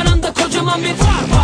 aranda kocaman bir fark var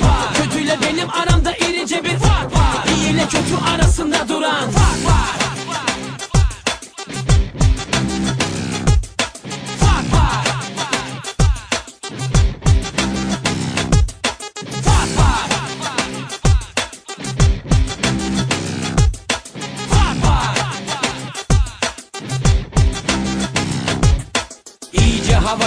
var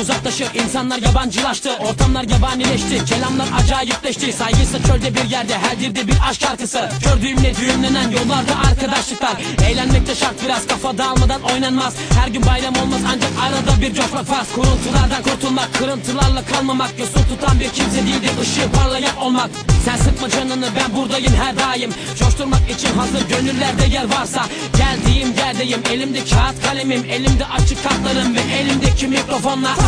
Uzaklaşır insanlar yabancılaştı Ortamlar yabanileşti kelamlar acayipleşti Saygıysa çölde bir yerde her dilde bir aşk şarkısı. Kör düğümle düğümlenen yollarda arkadaşlıklar Eğlenmek de şart biraz kafa dağılmadan oynanmaz. Her gün bayram olmaz ancak arada bir coşmak farz. Kuruntulardan kurtulmak kırıntılarla kalmamak Yosun tutan bir kimse değildir ışığı parlayan olmak. Sen sıkma canını ben buradayım her daim. Coşturmak için hazır gönüllerde yer varsa Geldiğim yerdeyim. Elimde kağıt kalemim Elimde açık kartlarım ve elimdeki mikrofonla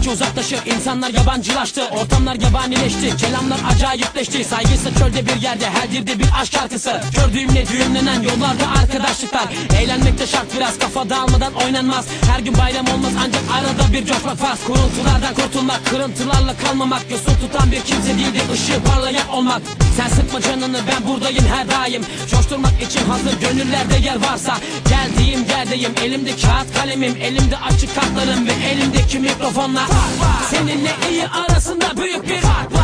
Uzaklaştıkça uzaklaşır insanlar yabancılaştı Ortamlar yabanileşti kelamlar acayipleşti. Saygısı çölde bir yerde her dilde bir aşk şarkısı. Kör düğümle düğümlenen yollarda arkadaşlıklar. Eğlenmek de şart biraz kafa dağılmadan oynanmaz. Her gün bayram olmaz ancak arada bir coşmak farz. Kuruntulardan kurtulmak kırıntılarla kalmamak. Yosun tutan bir kimse değil de ışığı parlayan olmak. Sen sıkma canını ben buradayım her daim. Coşturmak için hazır gönüllerde yer varsa. Geldiğim yerdeyim elimde kağıt kalemim Elimde açık kartlarım ve elimdeki mikrofonla Seninle iyi arasında büyük bir fark var